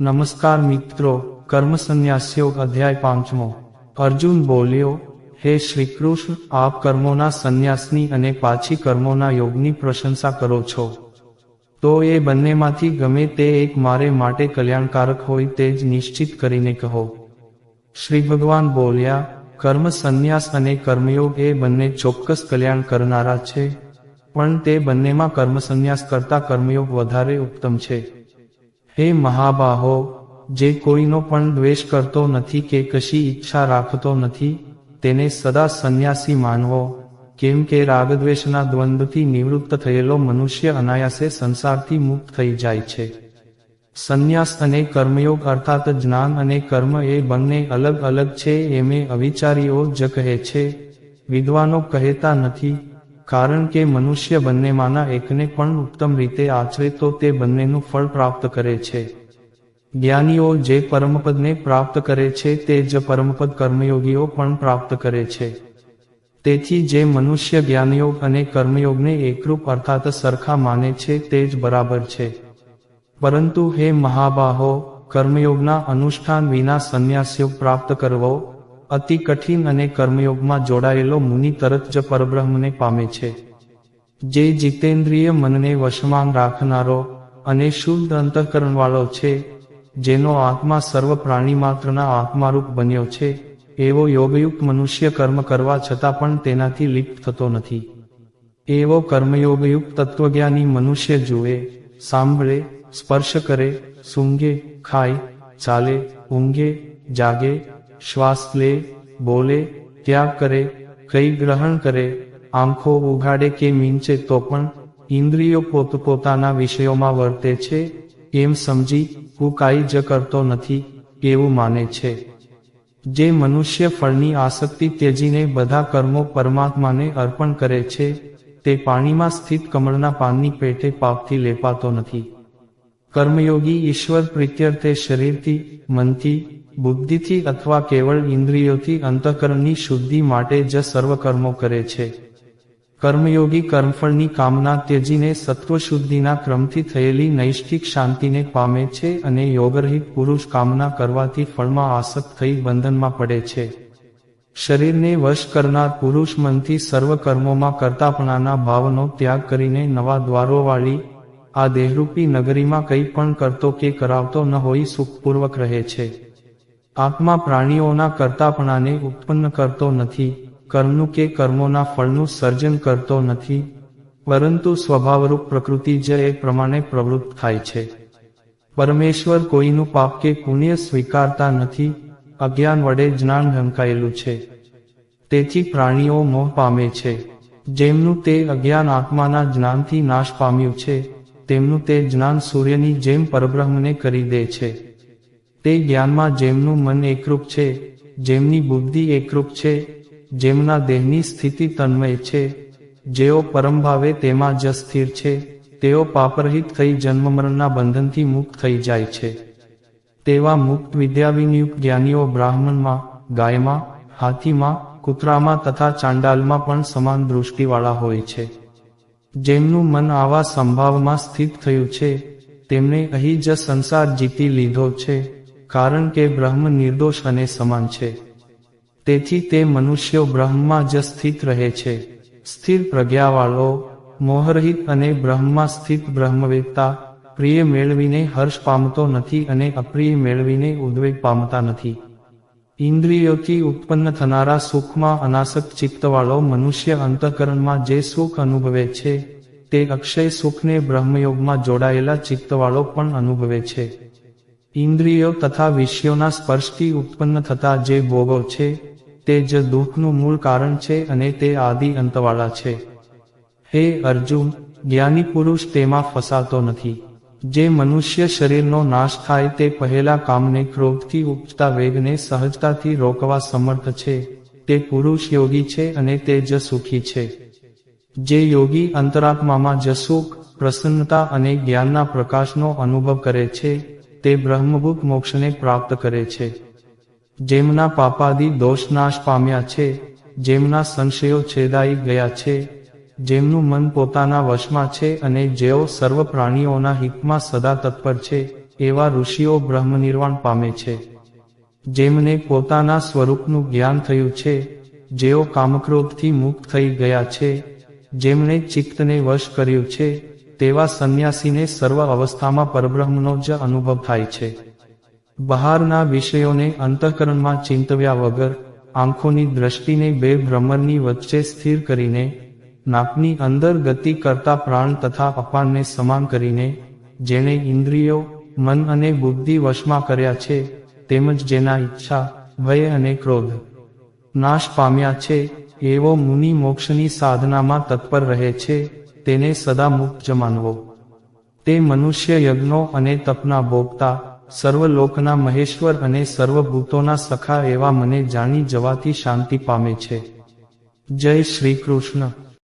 નમસ્કાર મિત્રો કર્મ સંન્યાસ્યો અધ્યાય પાંચમો. અર્જુન બોલ્યો, હે શ્રી કૃષ્ણ આપ કર્મોના સંન્યાસની અને પાછી કર્મોના યોગની પ્રશંસા કરો છો. તો એ બંનેમાંથી ગમે તે એક મારે માટે કલ્યાણકારક હોય તે જ નિશ્ચિત કરીને કહો. શ્રી ભગવાન બોલ્યા કર્મ સંન્યાસ અને કર્મયોગ એ બંને ચોક્કસ કલ્યાણ કરનારા છે, પણ તે બંનેમાં કર્મ સંન્યાસ કરતા કર્મયોગ વધારે ઉત્તમ છે. હે મહાબાહો, જે કોઈનો પણ દ્વેષ કરતો નથી કે કશી ઈચ્છા રાખતો નથી, તેને સદા સંન્યાસી માનવો. કેમ કે રાગદ્વેષના દ્વંદ્વથી નિવૃત્ત થયેલો મનુષ્ય અનાયાસે સંસારથી મુક્ત થઈ જાય છે. સંન્યાસ અને કર્મયોગ અર્થાત જ્ઞાન અને કર્મ એ બંને અલગ અલગ છે એમે અવિચારીઓ જ કહે છે. વિદ્વાનો કહેતા નથી કારણ કે મનુષ્ય બંનેમાંના એકને પણ ઉત્તમ રીતે આચરે તો તે બંનેનું ફળ પ્રાપ્ત કરે છે. જ્ઞાનીઓ જે પરમપદને પ્રાપ્ત કરે છે તે જ પરમપદ કર્મયોગીઓ પણ પ્રાપ્ત કરે છે. તેથી જે મનુષ્ય જ્ઞાનયોગ અને કર્મયોગને એકરૂપ અર્થાત સરખા માને છે તે જ બરાબર છે. પરંતુ હે મહાબાહો, કર્મયોગના અનુષ્ઠાન વિના સંન્યાસયોગ પ્રાપ્ત કરવો અતિ કઠિન અને કર્મયોગમાં જોડાયેલો મુનિ તરત જ પરબ્રહ્મને પામે છે. જે જીતેન્દ્રિય મનને વશમાં રાખનારો અને શુદ્ધ અંતઃકરણવાળો છે, જેનો આત્મા સર્વ પ્રાણી માત્રના આત્મારૂપ બન્યો છે, એવો યોગયુક્ત મનુષ્ય કર્મ કરવા છતાં પણ તેનાથી લિપ્ત થતો નથી. એવો કર્મયોગયુક્ત તત્વજ્ઞાની મનુષ્ય જુએ, સાંભળે, સ્પર્શ કરે, સૂંઘે, ખાય, ચાલે, ઊંઘે, જાગે શ્વાસ લે, બોલે, ત્યાગ કરે, કઈ ગ્રહણ કરે, આંખો ઉઘાડે કે મીંચે તો પણ ઇન્દ્રિયો પોતપોતાના વિષયોમાં વર્તે છે, એમ સમજી હું કાંઈ જ કરતો નથી, એવું માને છે. જે મનુષ્ય ફળની આસક્તિ ત્યજીને બધા કર્મો પરમાત્માને અર્પણ કરે છે, તે પાણીમાં સ્થિત કમળના પાનની પેટે પાપથી લેપાતો નથી. કર્મયોગી ઈશ્વર પ્રિત્યર્થે શરીરથી, મનથી બુદ્ધિથી અથવા કેવળ ઇન્દ્રિયોથી અંતઃકરણની શુદ્ધિ માટે જ સર્વ કર્મો કરે છે. કર્મયોગી કર્મફળની કામના ત્યજીને સત્વશુદ્ધિના ક્રમથી થયેલી નૈષ્ઠિક શાંતિને પામે છે અને યોગરહિત પુરુષ કામના કરવાથી ફળમાં આસક્ત થઈ બંધનમાં પડે છે. શરીરને વશ કરનાર પુરુષ મનથી સર્વ કર્મોમાં કરતાપણાના ભાવનો ત્યાગ કરીને નવા દ્વારોવાળી, આ દેહરૂપી નગરીમાં કંઈ પણ કરતો કે કરાવતો ન હોઈ સુખપૂર્વક રહે છે. આત્મા પ્રાણીઓના કરતાપણાને ઉત્પન્ન કરતો નથી, કર્મનું કે કર્મોના ફળનું સર્જન કરતો નથી, પરંતુ સ્વભાવરૂપ પ્રકૃતિ જ એ પ્રમાણે પ્રવૃત્ત થાય છે. પરમેશ્વર કોઈનું પાપ કે પુણ્ય સ્વીકારતા નથી, અજ્ઞાન વડે જ્ઞાન ઢંકાયેલું છે. તેથી પ્રાણીઓ મોહ પામે છે. જેમનું તે અજ્ઞાન આત્માના જ્ઞાનથી નાશ પામ્યું છે, તેમનું તે જ્ઞાન સૂર્યની જેમ પરબ્રહ્મને કરી દે છે. તે જ્ઞાનમાં જેમનું મન એકરૂપ છે, જેમની બુદ્ધિ એકરૂપ છે, જેમના દેહની સ્થિતિ તન્મય છે, જેઓ પરમભાવે તેમાં જ સ્થિર છે, તેઓ પાપરહિત થઈ જન્મમરણના બંધનથી મુક્ત થઈ જાય છે. તેવા મુક્ત વિદ્યાવિનિયુક્ત જ્ઞાનીઓ બ્રાહ્મણમાં, ગાયમાં, હાથીમાં, કૂતરામાં તથા ચાંડાલમાં પણ સમાન દૃષ્ટિવાળા હોય છે. જેમનું મન આવા સંભાવમાં સ્થિત થયું છે, તેમણે અહીં જ સંસાર જીતી લીધો છે. કારણ કે બ્રહ્મ નિર્દોષ અને સમાન છે. તેથી તે મનુષ્યો બ્રહ્મમાં જ સ્થિત રહે છે. સ્થિર પ્રજ્ઞાવાળો, મોહરહિત અને બ્રહ્મમાં સ્થિત બ્રહ્મવેદતા પ્રિય મેળવીને હર્ષ પામતો નથી અને અપ્રિય મેળવીને ઉદ્વેગ પામતા નથી. ઇન્દ્રિયોથી ઉત્પન્ન થનારા સુખમાં અનાસક્ત ચિત્તવાળો મનુષ્ય અંતઃકરણમાં જે સુખ અનુભવે છે, તે અક્ષય સુખને બ્રહ્મયોગમાં જોડાયેલા ચિત્તવાળો પણ અનુભવે છે. ઇન્દ્રિયો તથા વિષયોના સ્પર્શથી ઉત્પન્ન થતા જે ભોગો છે, તે જ દુઃખનું મૂળ કારણ છે અને તે આદિ અંતવાળા છે. હે અર્જુન, જ્ઞાની પુરુષ તેમાં ફસાતો નથી. જે મનુષ્ય શરીરનો નાશ થાય તે પહેલા કામને ક્રોધથી ઉપજતા વેગને સહજતાથી રોકવા સમર્થ છે, તે પુરુષ યોગી છે અને તે જ સુખી છે. જે યોગી અંતરાત્મામાં જ સુખ, પ્રસન્નતા અને જ્ઞાનના પ્રકાશનો અનુભવ કરે છે તે બ્રહ્મભૂત મોક્ષને પ્રાપ્ત કરે છે. જેમના પાપાદી દોષ નાશ પામ્યા છે, જેમના સંશયો છેદાઈ ગયા છે, જેમનું મન પોતાના વશમાં છે અને જેઓ સર્વ પ્રાણીઓના હિતમાં સદા તત્પર છે, એવા ઋષિઓ બ્રહ્મનિર્વાણ પામે છે. જેમને પોતાના સ્વરૂપનું જ્ઞાન થયું છે, જેઓ કામક્રોધથી મુક્ત થઈ ગયા છે, જેમણે ચિત્તને વશ કર્યું છે તેવા સંન્યાસીને સર્વ અવસ્થામાં પરબ્રહ્મનો જ અનુભવ થાય છે. બહારના વિષયોને અંતઃકરણમાં ચિંતવ્યા વગર, આંખોની દ્રષ્ટિને બે ભ્રમરની વચ્ચે સ્થિર કરીને, નાકની અંદર ગતિ કરતા પ્રાણ તથા અપાનને સમાન કરીને, જેણે ઇન્દ્રિયો, મન અને બુદ્ધિ વશમાં કર્યા છે, તેમજ જેના ઈચ્છા, ભય અને ક્રોધ, નાશ પામ્યા છે, એવો મુનિ મોક્ષની સાધનામાં તત્પર રહે છે. તેને સદા મુક્ત માનવો. તે મનુષ્ય યજ્ઞો અને તપના ભોગતા, સર્વલોકના મહેશ્વર અને સર્વભૂતોના સખા એવા મને જાણી જવાથી શાંતિ પામે છે. જય શ્રી કૃષ્ણ.